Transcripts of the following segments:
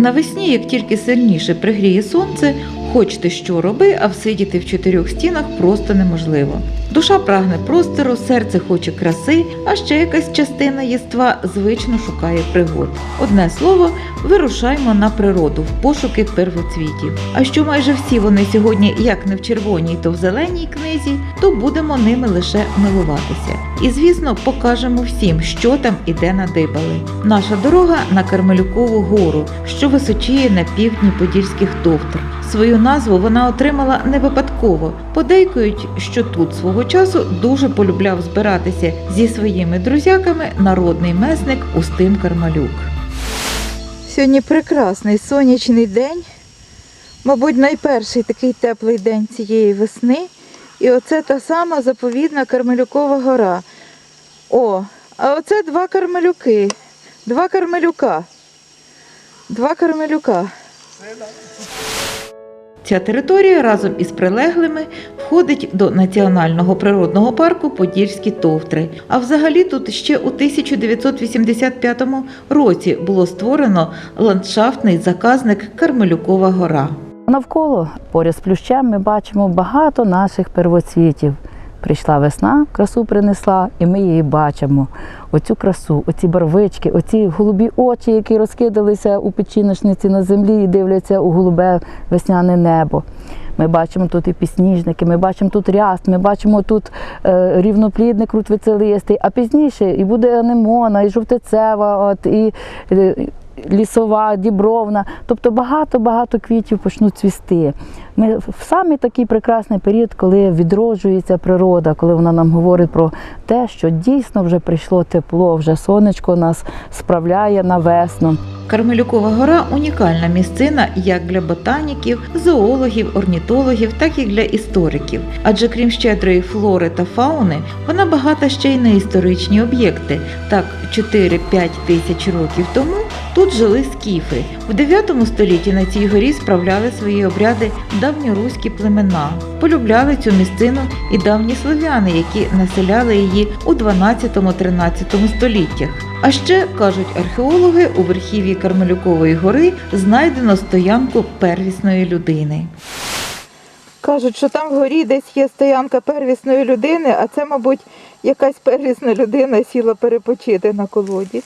Навесні, як тільки сильніше пригріє сонце, хоч ти що роби, а всидіти в чотирьох стінах просто неможливо. Душа прагне простору, серце хоче краси, а ще якась частина єства звично шукає пригод. Одне слово, вирушаймо на природу в пошуки первоцвітів. А що майже всі вони сьогодні, як не в червоній, то в зеленій книзі, то будемо ними лише милуватися. І звісно, покажемо всім, що там і де надибали. Наша дорога на Кармелюкову гору, що височіє на півдні Подільських товтр. Свою назву вона отримала не випадково. Подейкують, що тут свого часу дуже полюбляв збиратися зі своїми друзяками народний месник Устим Кармалюк. Сьогодні прекрасний сонячний день. Мабуть, найперший такий теплий день цієї весни. І оце та сама заповідна Кармелюкова гора. О, а оце два кармелюки. Два кармелюка. Два кармелюка. Ця територія разом із прилеглими входить до Національного природного парку Подільські товтри. А взагалі тут ще у 1985 році було створено ландшафтний заказник Кармелюкова гора. Навколо поряд з плющем ми бачимо багато наших первоцвітів. Прийшла весна, красу принесла, і ми її бачимо. Оцю красу, оці барвички, оці голубі очі, які розкидалися у печіночниці на землі і дивляться у голубе весняне небо. Ми бачимо тут і пісніжники, ми бачимо тут ряст, ми бачимо тут е, рівноплідник крутвицелистий, а пізніше і буде анемона, і жовтицева, от, і е, лісова, дібровна. Тобто багато-багато квітів почнуть цвісти. Ми в самий такий прекрасний період, коли відроджується природа, коли вона нам говорить про те, що дійсно вже прийшло тепло, вже сонечко нас справляє на весну. Кармелюкова гора унікальна місцина як для ботаніків, зоологів, орнітологів, так і для істориків. Адже крім щедрої флори та фауни, вона багата ще й на історичні об'єкти. Так, 4-5 тисяч років тому тут жили скіфи. В 9 столітті на цій горі справляли свої обряди давньоруські племена. Полюбляли цю місцину і давні слов'яни, які населяли її у 12-13 століттях. А ще кажуть археологи, у верхів'ї Кармелюкової гори знайдено стоянку первісної людини. Кажуть, що там вгорі десь є стоянка первісної людини, а це, мабуть, якась первісна людина сіла перепочити на колоді.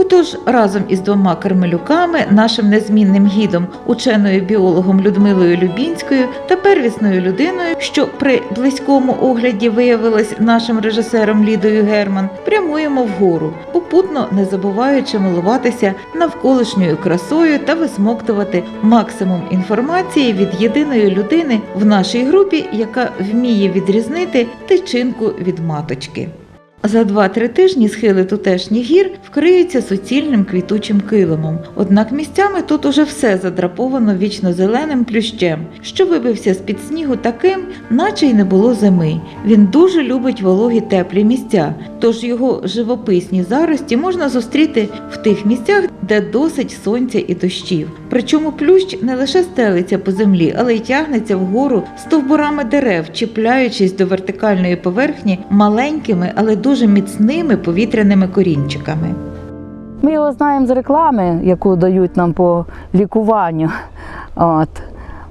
Отож, разом із двома кармелюками, нашим незмінним гідом, ученою біологом Людмилою Любінською та первісною людиною, що при близькому огляді виявилась нашим режисером Лідою Герман, прямуємо вгору, попутно не забуваючи милуватися навколишньою красою та висмоктувати максимум інформації від єдиної людини в нашій групі, яка вміє відрізнити тичинку від маточки. За 2-3 тижні схили тутешніх гір вкриються суцільним квітучим килимом. Однак місцями тут уже все задраповано вічно-зеленим плющем, що вибився з-під снігу таким, наче й не було зими. Він дуже любить вологі теплі місця, тож його живописні зарості можна зустріти в тих місцях, де досить сонця і дощів. Причому плющ не лише стелиться по землі, але й тягнеться вгору стовбурами дерев, чіпляючись до вертикальної поверхні маленькими, але дуже міцними повітряними корінчиками. Ми його знаємо з реклами, яку дають нам по лікуванню. От.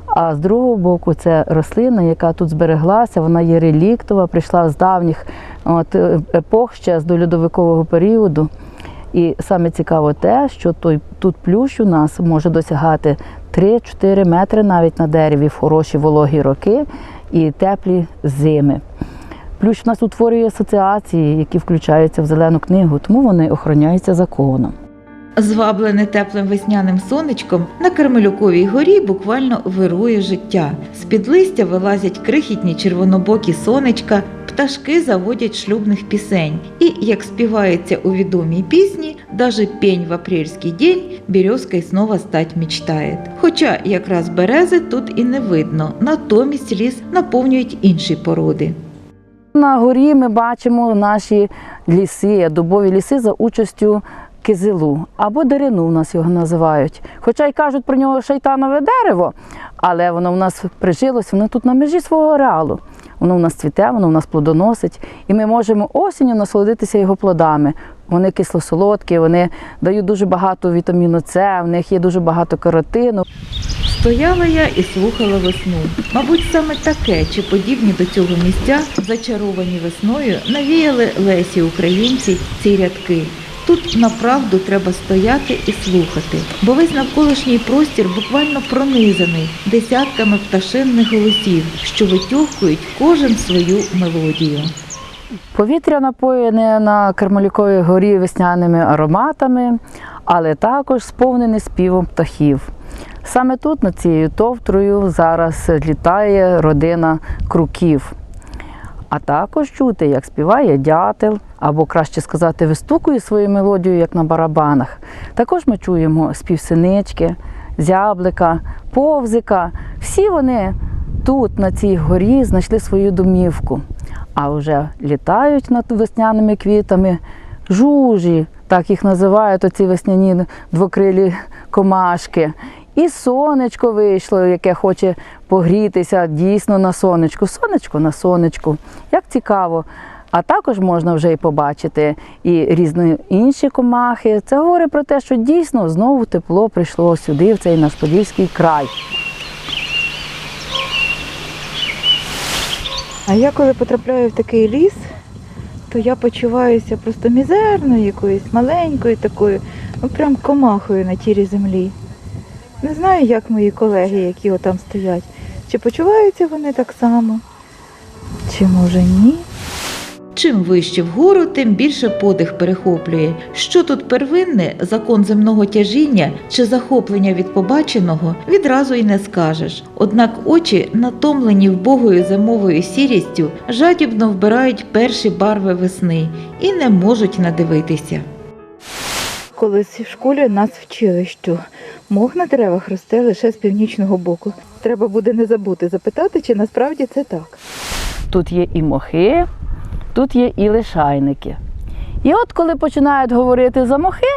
А з другого боку, це рослина, яка тут збереглася, вона є реліктова, прийшла з давніх от, епох ще з дольодовикового періоду. І саме цікаво те, що той, тут плющ у нас може досягати 3-4 метри навіть на дереві в хороші вологі роки і теплі зими. Плющ у нас утворює асоціації, які включаються в зелену книгу, тому вони охороняються законом. Зваблене теплим весняним сонечком на Кармелюковій горі буквально вирує життя. З-під листя вилазять крихітні червонобокі сонечка, пташки заводять шлюбних пісень. І, як співається у відомій пісні, даже пень в апрельський день березкой снова стать мечтает. Хоча якраз берези тут і не видно, натомість ліс наповнюють інші породи. На горі ми бачимо наші ліси, дубові ліси за участю кизилу або дерину у нас його називають. Хоча й кажуть про нього шайтанове дерево, але воно в нас прижилось, воно тут на межі свого ареалу. Воно в нас цвіте, воно в нас плодоносить, і ми можемо осінню насолодитися його плодами. Вони кисло-солодкі, вони дають дуже багато вітаміну С, в них є дуже багато каротину. Стояла я і слухала весну. Мабуть, саме таке чи подібні до цього місця, зачаровані весною, навіяли Лесі українці ці рядки. Тут направду треба стояти і слухати, бо весь навколишній простір буквально пронизаний десятками пташинних голосів, що витюхкують кожен свою мелодію. Повітря напоєне на Кармелюковій горі весняними ароматами, але також сповнене співом птахів. Саме тут, над цією товтрою, зараз літає родина круків. А також чути, як співає дятел, або краще сказати, вистукує свою мелодію, як на барабанах. Також ми чуємо спів синички, зяблика, повзика. Всі вони тут, на цій горі, знайшли свою домівку. А вже літають над весняними квітами жужі, так їх називають оці весняні двокрилі комашки. І сонечко вийшло, яке хоче погрітися дійсно на сонечку. Сонечко на сонечку. Як цікаво. А також можна вже і побачити і різні інші комахи. Це говорить про те, що дійсно знову тепло прийшло сюди, в цей наш Подільський край. А я коли потрапляю в такий ліс, то я почуваюся просто мізерною якоюсь, маленькою такою, ну прям комахою на тірі землі. Не знаю, як мої колеги, які отам стоять. Чи почуваються вони так само, чи може ні? Чим вище вгору, тим більше подих перехоплює. Що тут первинне, закон земного тяжіння чи захоплення від побаченого, відразу й не скажеш. Однак очі, натомлені вбогою зимовою сірістю, жадібно вбирають перші барви весни і не можуть надивитися. Колись в школі нас вчили, що мох на деревах росте лише з північного боку. Треба буде не забути запитати, чи насправді це так. Тут є і мохи, тут є і лишайники. І от коли починають говорити за мохи,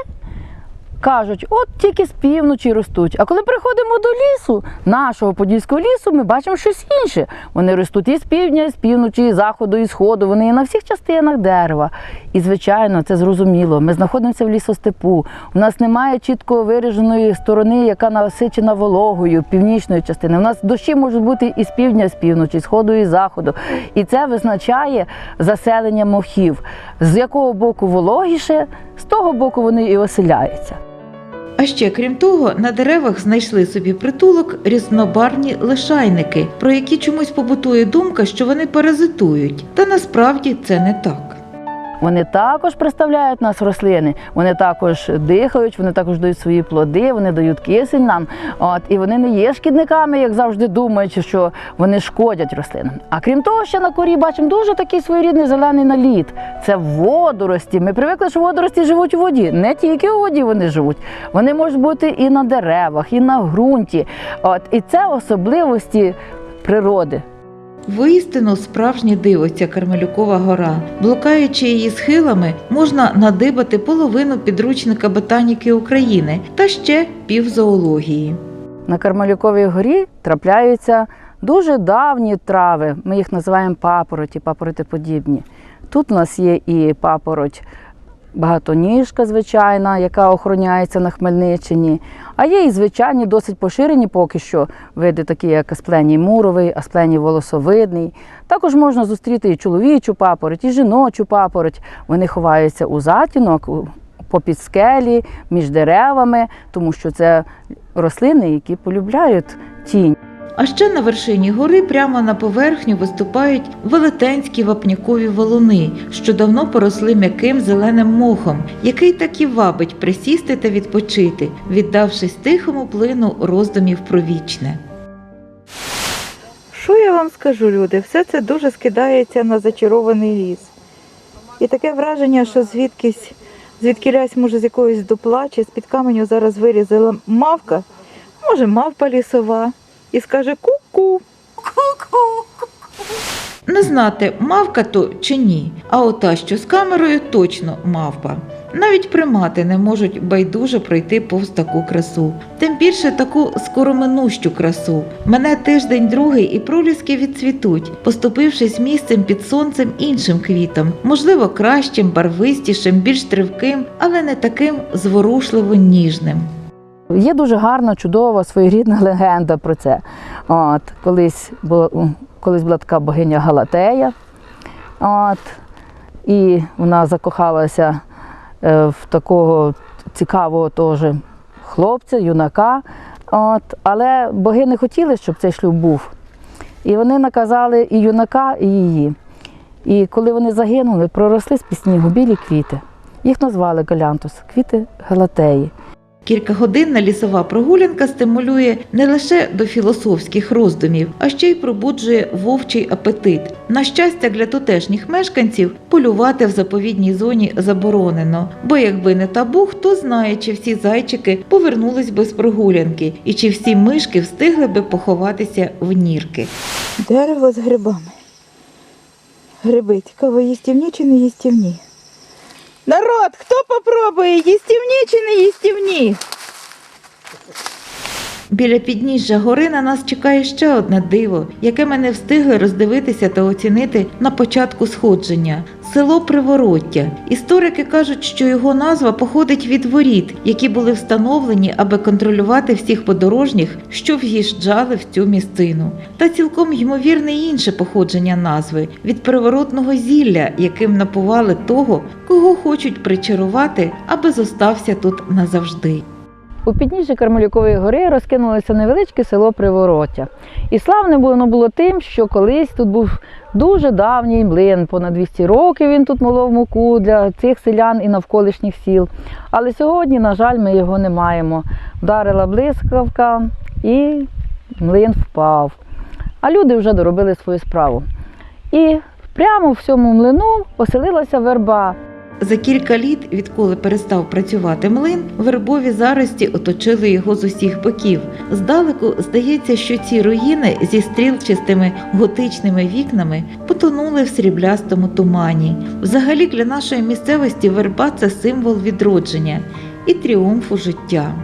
кажуть, от тільки з півночі ростуть. А коли приходимо до лісу, нашого подільського лісу, ми бачимо щось інше. Вони ростуть і з півдня, і з півночі, і з заходу, і сходу. Вони є на всіх частинах дерева. І, звичайно, це зрозуміло. Ми знаходимося в лісостепу. У нас немає чітко вираженої сторони, яка насичена вологою, північної частини. У нас дощі можуть бути і з півдня, і з півночі, з сходу, і заходу. І це визначає заселення мохів. З якого боку вологіше, з того боку вони і оселяються. А ще крім того, на деревах знайшли собі притулок різнобарні лишайники, про які чомусь побутує думка, що вони паразитують. Та насправді це не так. Вони також представляють нас рослини, вони також дихають, вони також дають свої плоди, вони дають кисень нам. От, і вони не є шкідниками, як завжди думають, що вони шкодять рослинам. А крім того, ще на корі бачимо дуже такий своєрідний зелений наліт. Це водорості. Ми привикли, що водорості живуть у воді. Не тільки у воді вони живуть. Вони можуть бути і на деревах, і на ґрунті. От, і це особливості природи. Воістину справжнє диво ця Кармелюкова гора. Блукаючи її схилами, можна надибати половину підручника ботаніки України та ще півзоології. На Кармалюковій горі трапляються дуже давні трави. Ми їх називаємо папороті, папоротиподібні. Тут у нас є і папороть багатоніжка, звичайна, яка охороняється на Хмельниччині. А є і звичайні, досить поширені поки що види, такі як аспленій муровий, аспленій волосовидний. Також можна зустріти і чоловічу папороть, і жіночу папороть. Вони ховаються у затінок, попід скелі, між деревами, тому що це рослини, які полюбляють тінь. А ще на вершині гори прямо на поверхню виступають велетенські вапнякові валуни, що давно поросли м'яким зеленим мохом, який так і вабить присісти та відпочити, віддавшись тихому плину роздумів про вічне. Що я вам скажу, люди? Все це дуже скидається на зачарований ліс. І таке враження, що звідкись, звідкілясь, може, з якогось дупла чи з-під каменю зараз вирізала мавка, може, мавпа лісова, і скаже ку-ку. Не знати, мавка то чи ні, а ота, що з камерою, точно мавпа. Навіть примати не можуть байдуже пройти повз таку красу. Тим більше таку скороминущу красу. Мене тиждень другий і проліски відцвітуть, поступившись місцем під сонцем іншим квітам, можливо, кращим, барвистішим, більш тривким, але не таким зворушливо ніжним. Є дуже гарна, чудова, своєрідна легенда про це. От, колись, була, колись була така богиня Галатея, от, і вона закохалася е, в такого цікавого теж хлопця, юнака. От, але боги не хотіли, щоб цей шлюб був. І вони наказали і юнака, і її. І коли вони загинули, проросли з снігу білі квіти. Їх назвали Галянтус, квіти Галатеї. Кількагодинна лісова прогулянка стимулює не лише до філософських роздумів, а ще й пробуджує вовчий апетит. На щастя, для тутешніх мешканців полювати в заповідній зоні заборонено, бо якби не табу, хто знає, чи всі зайчики повернулись би з прогулянки, і чи всі мишки встигли би поховатися в нірки. Дерево з грибами. Гриби цікаво, їстівні чи не їстівні? Народ, хто попробує, їстівні чи не їстівні? Біля підніжжя гори на нас чекає ще одне диво, яке ми не встигли роздивитися та оцінити на початку сходження село Привороття. Історики кажуть, що його назва походить від воріт, які були встановлені, аби контролювати всіх подорожніх, що в'їжджали в цю місцину. Та цілком ймовірне інше походження назви від приворотного зілля, яким напували того, кого хочуть причарувати, аби зостався тут назавжди. У підніжжі Кармелюкової гори розкинулося невеличке село Привороття. І славне воно було тим, що колись тут був дуже давній млин, понад 200 років він тут молов муку для цих селян і навколишніх сіл. Але сьогодні, на жаль, ми його не маємо. Вдарила блискавка і млин впав. А люди вже доробили свою справу. І прямо в цьому млину поселилася верба. За кілька літ, відколи перестав працювати млин, вербові зарості оточили його з усіх боків. Здалеку здається, що ці руїни зі стрілчастими готичними вікнами потонули в сріблястому тумані. Взагалі для нашої місцевості верба це символ відродження і тріумфу життя.